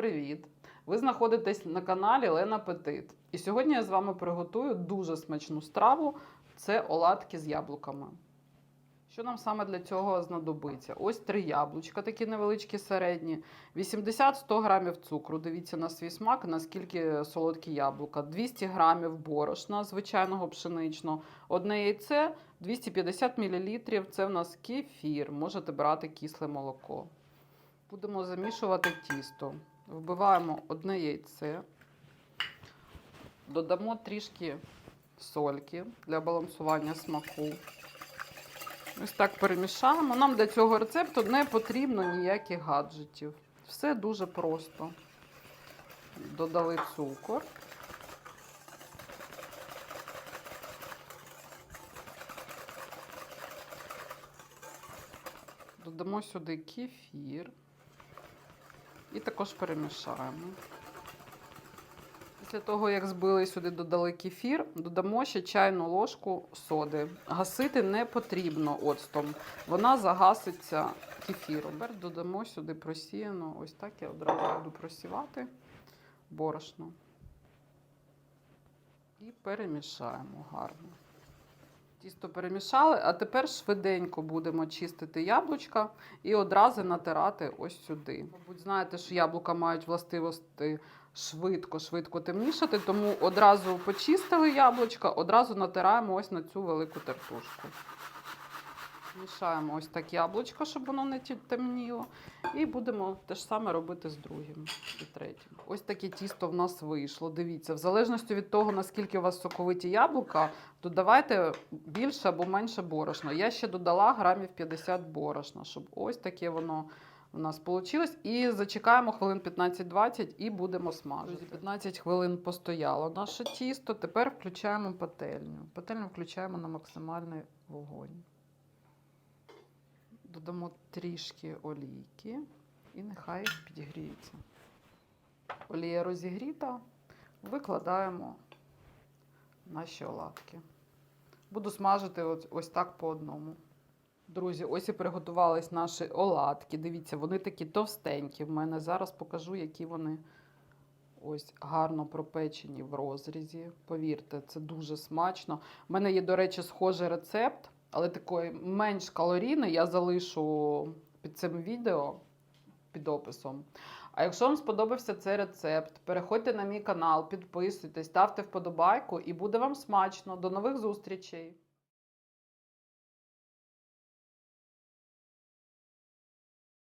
привіт! Ви знаходитесь на каналі Лена Петит. І сьогодні я з вами приготую дуже смачну страву це оладки з яблуками. Що нам саме для цього знадобиться? Ось три яблучка, такі невеличкі середні, 80-100 грамів цукру. Дивіться на свій смак, наскільки солодкі яблука, 200 грамів борошна звичайного пшеничного, одне яйце, 250 мл. Це в нас кефір. Можете брати кисле молоко. Будемо замішувати тісто. Вбиваємо одне яйце, додамо трішки сольки для балансування смаку. Ось так перемішаємо. Нам для цього рецепту не потрібно ніяких гаджетів. Все дуже просто. Додали цукор. Додамо сюди кефір. І також перемішаємо. Після того, як збили сюди, додали кефір, додамо ще чайну ложку соди. Гасити не потрібно оцтом. Вона загаситься кефіром. Тепер додамо сюди просіяно. Ось так я одразу буду просівати борошно. І перемішаємо гарно. Тісто перемішали, а тепер швиденько будемо чистити яблучка і одразу натирати ось сюди. Мабуть, знаєте, що яблука мають властивості швидко-швидко темнішати, тому одразу почистили яблучка, одразу натираємо ось на цю велику тертушку. Мішаємо ось так яблучко, щоб воно не темніло. І будемо те ж саме робити з другим і третім. Ось таке тісто в нас вийшло. Дивіться, в залежності від того, наскільки у вас соковиті яблука, додавайте більше або менше борошна. Я ще додала грамів 50 борошна, щоб ось таке воно у нас вийшло. І зачекаємо хвилин 15-20 і будемо смажити. 15 хвилин постояло наше тісто. Тепер включаємо пательню. Пательню включаємо на максимальний вогонь. Додамо трішки олійки і нехай підігріється. Олія розігріта, викладаємо наші оладки. Буду смажити ось, так по одному. Друзі, ось і приготувались наші оладки. Дивіться, вони такі товстенькі. В мене зараз покажу, які вони ось гарно пропечені в розрізі. Повірте, це дуже смачно. У мене є, до речі, схожий рецепт, але такої менш калорійної Я залишу під цим відео під описом. А якщо вам сподобався цей рецепт, переходьте на мій канал, підписуйтесь, ставте вподобайку і буде вам смачно. До нових зустрічей!